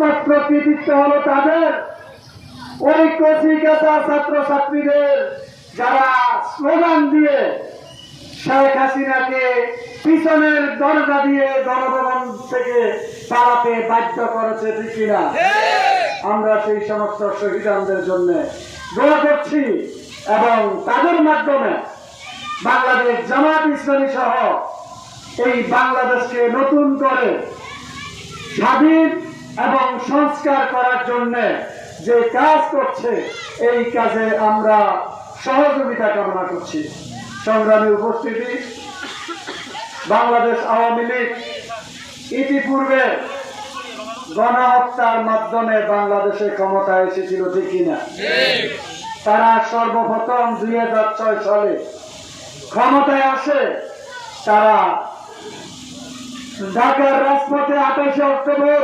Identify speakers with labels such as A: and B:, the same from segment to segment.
A: একমাত্র কৃতিত্ব হলো তাদের। ওই কচিকাতা ছাত্র ছাত্রীদের যারা স্লোগান দিয়ে শেখ হাসিনাকে পিছনের দরজা দিয়ে গণভবন থেকে পালাতে বাধ্য করেছে, ঠিক আমরা সেই সমস্ত শহীদানদের জন্য দোয়া করছি এবং তাদের মাধ্যমে বাংলাদেশ জামাত ইসলামী সহ এই বাংলাদেশকে নতুন করে স্বাধীন এবং সংস্কার করার জন্য যে কাজ করছে, এই কাজে আমরা সহযোগিতা কামনা করছি। সংগ্রামী উপস্থিতি, বাংলাদেশ আওয়ামী লীগ ইতিপূর্বে গণহত্যার মাধ্যমে বাংলাদেশে ক্ষমতায় এসেছিল ঠিক কিনা? তারা সর্বপ্রথম দুই হাজার ছয় সালে ক্ষমতায় আসে, তারা ঢাকার রাজপথে আঠাশে অক্টোবর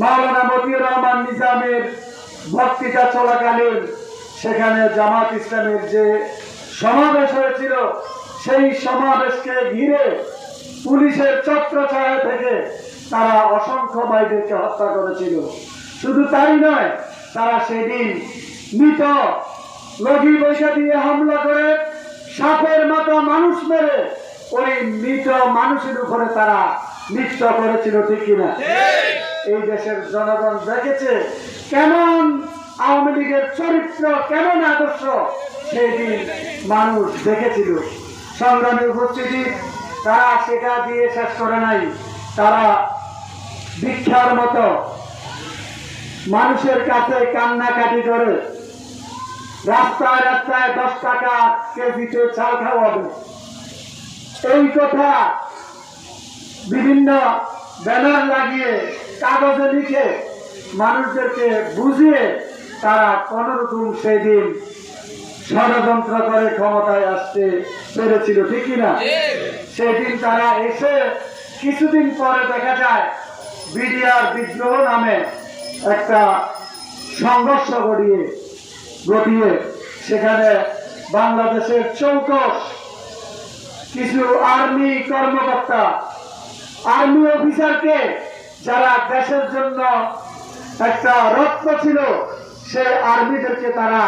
A: মাওলানা মতিউর রহমান নিজামের বক্তৃতা চলাকালীন সেখানে জামাত ইসলামের যে সমাবেশ হয়েছিল, সেই সমাবেশকে ঘিরে পুলিশের ছত্রছায়া থেকে তারা অসংখ্য ভাইদেরকে হত্যা করেছিল। শুধু তাই নয়, তারা সেদিন মৃত লগি পয়সা দিয়ে হামলা করে সাপের মতো মানুষ মেরে ওই মৃত মানুষের উপরে তারা নৃত্য করেছিল, ঠিক কিনা? এই দেশের জনগণ দেখেছে কেমন আওয়ামী লীগের চরিত্র, কেমন আদর্শ, সেই দিন মানুষ দেখেছিল। সংগ্রামী উপস্থিতি, তারা সেটা দিয়ে শেষ করে নাই। তারা ভিক্ষার মতো মানুষের কাছে কান্নাকাটি করে রাস্তায় রাস্তায় দশ টাকা কেজিতে চাল খাওয়াবে। এই কথা বিভিন্ন ব্যানার লাগিয়ে কাগজে লিখে মানুষদেরকে বুঝিয়ে তারা কোনরকম সেই দিন ষড়যন্ত্র করে ক্ষমতায় আসতে পেরেছিল ঠিক না সেদিন তারা এসে কিছুদিন পরে দেখা যায় বিডিআর বিদ্রোহ নামে একটা সংঘর্ষ ঘটিয়ে ঘটিয়ে সেখানে বাংলাদেশের চৌকস কিছু আর্মি কর্মকর্তা আর্মি অফিসারকে যারা দেশের জন্য একটা রত্ন ছিল, সে আর্মিদেরকে তারা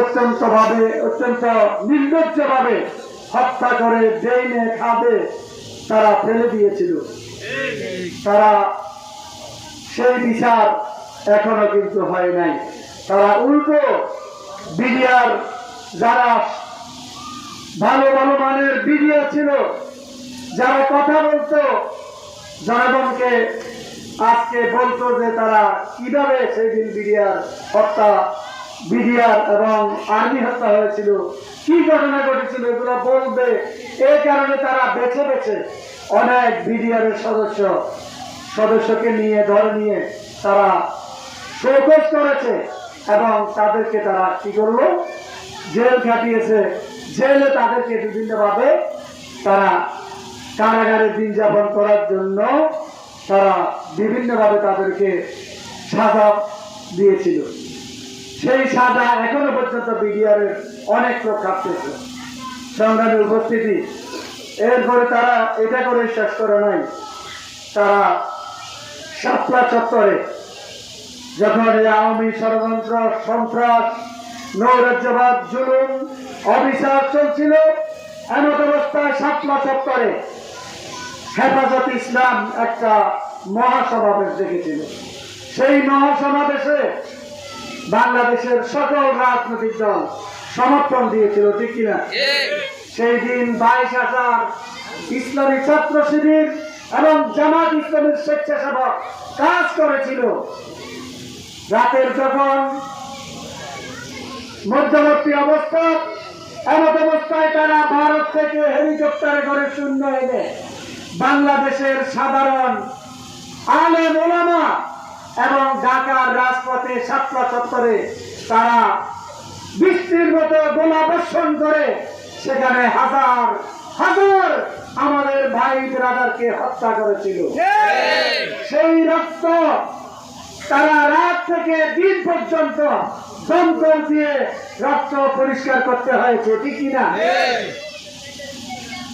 A: অত্যন্ত ভাবে অত্যন্ত নির্লজ্জ ভাবে হত্যা করে ড্রেনে খাবে, তারা ফেলে দিয়েছিল। তারা সেই বিচার এখনও কিন্তু হয় নাই। তারা উল্টো বিডিআর যারা ভালো ভালো মানের বিডিআর ছিল, যারা কথা বলতো জনগণকে আজকে বলতো যে তারা কীভাবে সেই দিন বিডিআর হত্যা, বিডিআর এবং আর্মি হত্যা হয়েছিল, কি ঘটনা ঘটেছিল, এগুলো বলবে। এই কারণে তারা বেছে বেছে অনেক বিডিআর এর সদস্য, সদস্যকে নিয়ে, ধরে নিয়ে তারা শোকজ করেছে এবং তাদেরকে তারা কি করল? জেল খাটিয়েছে। জেলে তাদেরকে বিভিন্নভাবে তারা কারাগারে দিন যাপন করার জন্য তারা বিভিন্নভাবে তাদেরকে সাজা দিয়েছিল। সেই সাজা এখনও পর্যন্ত বিডিআরের অনেক লোক খাটতেছে সংগ্রামী উপস্থিতি। এরপরে তারা এটা করে শেষ করে নাই। তারা সাতলা চত্বরে যখন আওয়ামী ষড়যন্ত্র, সন্ত্রাস, নৈরাজ্যবাদ, জুলুম অবিচার চলছিল এমন অবস্থায় সাতলা চত্বরে হেফাজত ইসলাম একটা মহাসমাবেশ দেখেছিল। সেই মহাসমাবেশে বাংলাদেশের সকল রাজনৈতিক দল সমর্থন দিয়েছিল, ঠিক কিনা? সেই দিন বাইশ হাজার ইসলামী ছাত্র শিবির এবং জামাত ইসলামের স্বেচ্ছাসেবক কাজ করেছিল। রাতের যখন মধ্যবর্তী অবস্থা, এমত অবস্থায় তারা ভারত থেকে হেলিকপ্টারে করে শূন্য এনে বাংলাদেশের সাধারণ আলেম ওলামা এবং ঢাকার রাজপথে সাতলা চত্বরে তারা বৃষ্টির মতো গোলা বর্ষণ করে, সেখানে হাজার হাজার আমাদের ভাই ব্রাদারকে হত্যা করেছিল। সেই রক্ত তারা রাত থেকে দিন পর্যন্ত দমকল দিয়ে রক্ত পরিষ্কার করতে হয়েছে, ঠিক না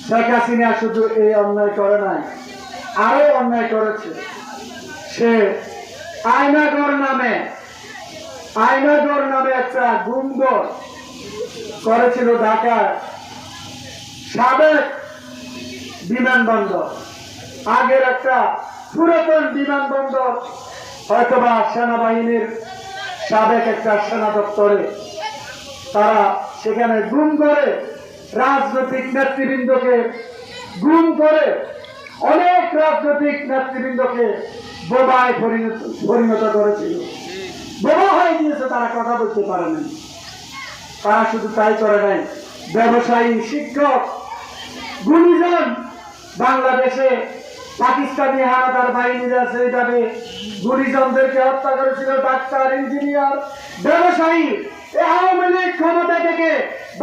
A: শেখ হাসিনা শুধু এই অন্যায় করে নাই, আরও অন্যায় করেছে। সে আয়নাগর নামে আয়নাগর নামে একটা গুমগর করেছিল ঢাকার সাবেক বিমানবন্দর। আগের একটা পুরাতন বিমানবন্দর হয়তোবা সেনাবাহিনীর সাবেক একটা সেনা দপ্তরে। তারা সেখানে গুম করে রাজনৈতিক নেতৃবৃন্দকে গুম করে অনেক রাজনৈতিক নেতৃবৃন্দকে বোবায় পরিণত পরিণত করেছিল। বোবা হয়ে গিয়েছে, তারা কথা বলতে পারে নাই। তারা শুধু তাই করে নাই। ব্যবসায়ী, শিক্ষক, গুণীজন বাংলাদেশে পাকিস্তানি হানাদার বাহিনীরা সেইভাবে গুণীজনদেরকে হত্যা করেছিল, ডাক্তার, ইঞ্জিনিয়ার, ব্যবসায়ী আওয়ামী লীগ ক্ষমতা থেকে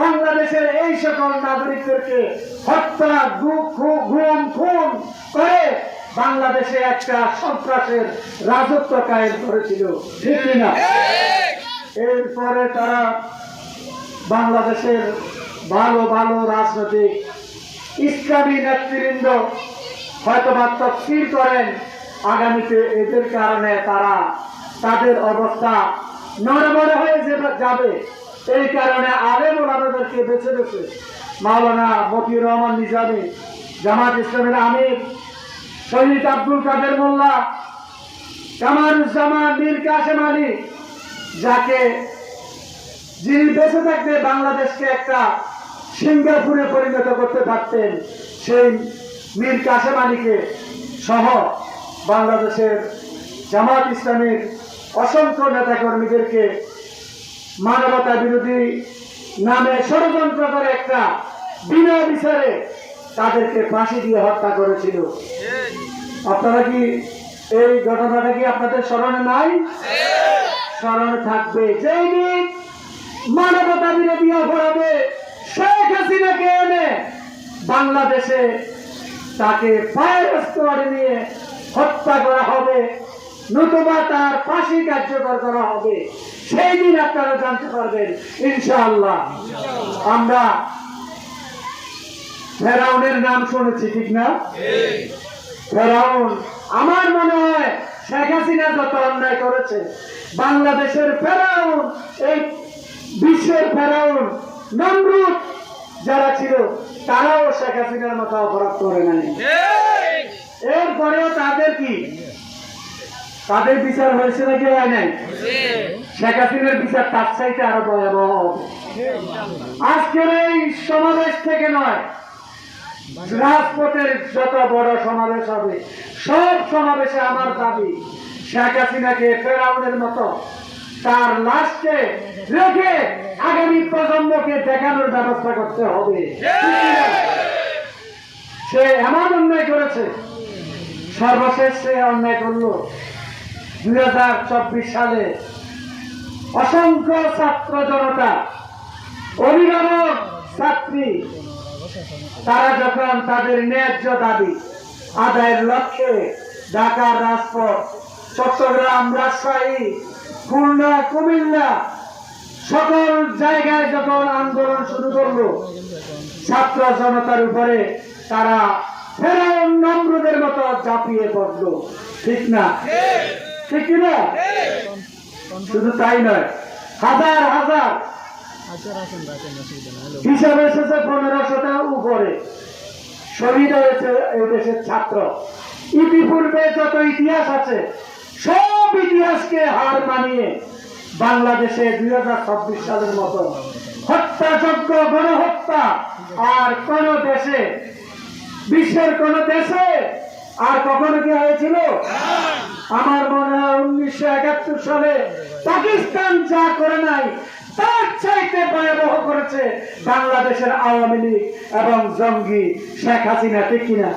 A: বাংলাদেশের এই সকল নাগরিকদেরকে হত্যা, গুম খুন করে বাংলাদেশে একটা সন্ত্রাসের রাজত্ব কায়েম করেছিল। ঠিক কিনা এরপরে তারা বাংলাদেশের ভালো ভালো রাজনৈতিক ইসলামী নেতৃবৃন্দ হয়তো বা তফসিল করেন। আগামীতে এদের কারণে তারা তাদের অবস্থা নড়বড়ে হয়ে যে- যাবে। এই কারণে আলেম ওলামাদেরকে বেছে বেছে মাওলানা মতিউর রহমান নিজামী, জামাত ইসলামের আমির, শহীদ আব্দুল কাদের মোল্লা, কামারুজ্জামান, মীর কাসেম আলী, যাকে যিনি বেঁচে থাকতে বাংলাদেশকে একটা সিঙ্গাপুরে পরিণত করতে পারতেন সেই মীর কাসেম আলীকে সহ বাংলাদেশের জামাত ইসলামের অসংখ্য নেতাকর্মীদেরকে মানবতা বিরোধী নামে ষড়যন্ত্র করে একটা বিনা বিচারে তাদেরকে ফাঁসি দিয়ে হত্যা করেছিল। আপনারা কি এই ঘটনাটা কি আপনাদের স্মরণে নাই? স্মরণে থাকবে। যেই দিন মানবতা বিরোধী অপরাধে শেখ হাসিনাকে এনে বাংলাদেশে তাকে ফায়ার স্কোয়াডে নিয়ে হত্যা করা হবে নতুবা তার ফাঁসি কার্যকর করা হবে। সেই দিন আপনারা জানতে পারবেন ইনশাআল্লাহ। আমরা ফেরাউনের নাম শুনেছি ঠিক না? ফেরাউন আমার মনে হয় শেখ হাসিনা যত অন্যায় করেছে বাংলাদেশের ফেরাউন এই বিশ্বের ফেরাউন নমরুদ যারা ছিল তারাও শেখ হাসিনার মতো অপরাধ করে নাই। এরপরেও তাদের কি? তাদের বিচার হয়েছে নাকি হয় নাই শেখ হাসিনার বিচার তার চাইতে আরও ভয়াবহ। আজকের এই সমাবেশ থেকে নয় রাজপথের যত বড় সমাবেশ হবে সব সমাবেশে আমার দাবি শেখ হাসিনাকে ফেরাউনের মতো তার লাশকে রেখে আগামী প্রজন্মকে দেখানোর ব্যবস্থা করতে হবে। সে এমন অন্যায় করেছে সর্বশেষ সে অন্যায় করল। দুই হাজার চব্বিশ সালে অসংখ্য ছাত্র জনতা, অভিভাবক, ছাত্রী, তারা যখন তাদের ন্যায্য দাবি আদায়ের লক্ষ্যে ঢাকার রাজপথ, চট্টগ্রাম, রাজশাহী, খুলনা, কুমিল্লা সকল জায়গায় যখন আন্দোলন শুরু করল, ছাত্র জনতার উপরে তারা ফেরাউন নম্রদের মতো ঝাঁপিয়ে পড়ল। ঠিক না? ঠিক শুধু তাই নয়, হাজার হাজার হিসাবে এসেছে পনেরোশোটা উপরে। শহীদ হয়েছে এই দেশের ছাত্র। ইতিপূর্বে যত ইতিহাস আছে, সব ইতিহাসকে হার মানিয়ে বাংলাদেশে দুই হাজার ছাব্বিশ সালের মতো হত্যাযজ্ঞ, গণহত্যা আর কোন দেশে, বিশ্বের কোন দেশে আর কখনো কি হয়েছিল? আমার মনে হয় উনিশশো একাত্তর সালে পাকিস্তান যা করে নাই তার চাইতে ভয়াবহ করেছে বাংলাদেশের আওয়ামী লীগ এবং জঙ্গি শেখ হাসিনা ঠিক কিনা?